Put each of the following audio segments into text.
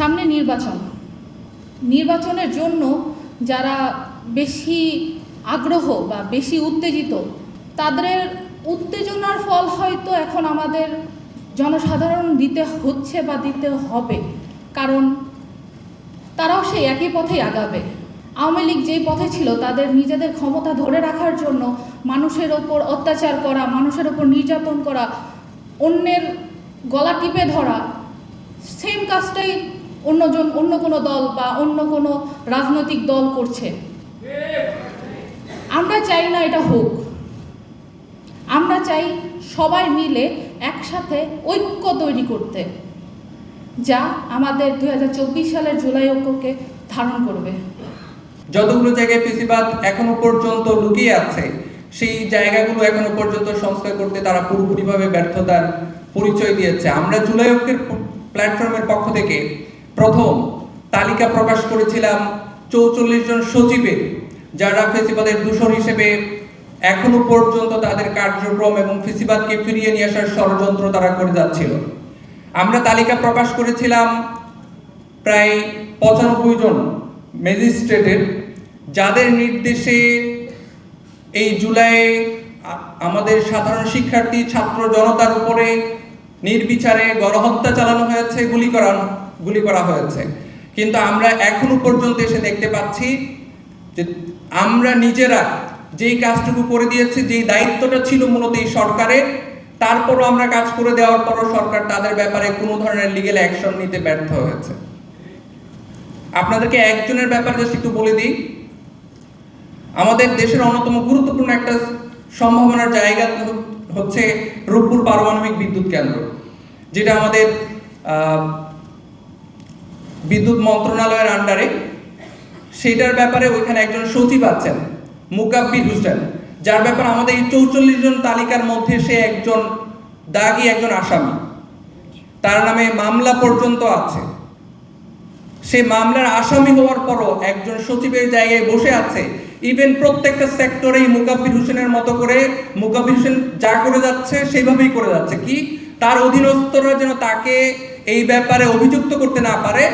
সামনে নির্বাচন। নির্বাচনের জন্য যারা বেশি আগ্রহ বা বেশি উত্তেজিত, তাদের উত্তেজনার ফল হয়তো এখন আমাদের জনসাধারণ দিতে হচ্ছে বা দিতে হবে। কারণ তারাও সেই একই পথেই আগাবে। আওয়ামী লীগ যেই পথে ছিল, তাদের নিজেদের ক্ষমতা ধরে রাখার জন্য মানুষের ওপর অত্যাচার করা, মানুষের ওপর নির্যাতন করা, অন্যের গলা টিপে ধরা সেম কাজটাই অন্যজন, অন্য কোনো দল বা অন্য কোনো রাজনৈতিক দল করছে। আমরা চাই না এটা হোক। আমরা চাই সবাই মিলে একসাথে ঐক্য তৈরি করতে, যা আমাদের দু হাজার চব্বিশ সালের জুলাই ঐক্যকে ধারণ করবে। যতগুলো জায়গায় ফেসিবাদ এখনও পর্যন্ত লুকিয়ে আছে, সেই জায়গাগুলো এখনও পর্যন্ত সংস্কার করতে তারা পুরোপুরিভাবে ব্যর্থতার পরিচয় দিয়েছে। আমরা জুলাই ঐক্যের প্ল্যাটফর্মের পক্ষ থেকে প্রথম তালিকা প্রকাশ করেছিলাম চৌচল্লিশ জন সচিবের, যারা ফেসিবাদের দূষণ হিসেবে এখনও পর্যন্ত তাদের কার্যক্রম এবং ফেসিবাদকে ফিরিয়ে নিয়ে আসার ষড়যন্ত্র তারা করে যাচ্ছিল। আমরা তালিকা প্রকাশ করেছিলাম প্রায় পঁচানব্বই জন ম্যাজিস্ট্রেটের, যাদের নির্দেশে এই জুলাইয়ে আ- আমাদের সাধারণ শিক্ষার্থী, ছাত্র জনতার উপরে নির্বিচারে গণহত্যা চালানো হয়েছে, গুলি করা গুলি করা হয়েছে। কিন্তু আমরা এখনও পর্যন্ত এসে দেখতে পাচ্ছি যে আমরা নিজেরা যেই কাজটুকু করে দিয়েছি, যেই দায়িত্বটা ছিল মূলত এই সরকারের তারপরও আমরা কাজ করে দেওয়ার পরও সরকার তাদের ব্যাপারে কোনো ধরনের লিগেল অ্যাকশন নিতে ব্যর্থ হয়েছে। আপনাদেরকে একজনের ব্যাপারে জাস্ট একটু বলে দিই। আমাদের দেশের অন্যতম গুরুত্বপূর্ণ একটা সম্ভাবনার জায়গা হচ্ছে রূপপুর পারমাণবিক বিদ্যুৎ কেন্দ্র, যেটা আমাদের বিদ্যুৎ মন্ত্রণালয়ের আন্ডারে সেটার ব্যাপারে ওইখানে একজন সচিব আছেন মুকাব্বির হোসেন। যার ব্যাপারে আমাদের এই চৌচল্লিশ জন তালিকার মধ্যে সে একজন দাগি, একজন আসামি। তার নামে মামলা পর্যন্ত আছে। সে মামলার আসামি হওয়ার পরও একজন সচিবের জায়গায় বসে আছে। ইভেন প্রত্যেকটা সেক্টরেই মুকাব্বির হোসেনের মতো করে মুকাব্বির হোসেন যা করে যাচ্ছে, সেইভাবেই করে যাচ্ছে। কি? তার অধীনস্থরা যেন তাকে এই ব্যাপারে অভিযুক্ত করতে না পারে,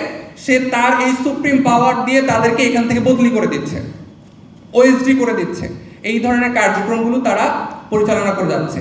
সে তার এই সুপ্রিম পাওয়ার দিয়ে তাদেরকে এখান থেকে বদলি করে দিচ্ছে ওএসডি করে দিচ্ছে। এই ধরনের কার্যক্রমগুলো তারা পরিচালনা করে যাচ্ছে।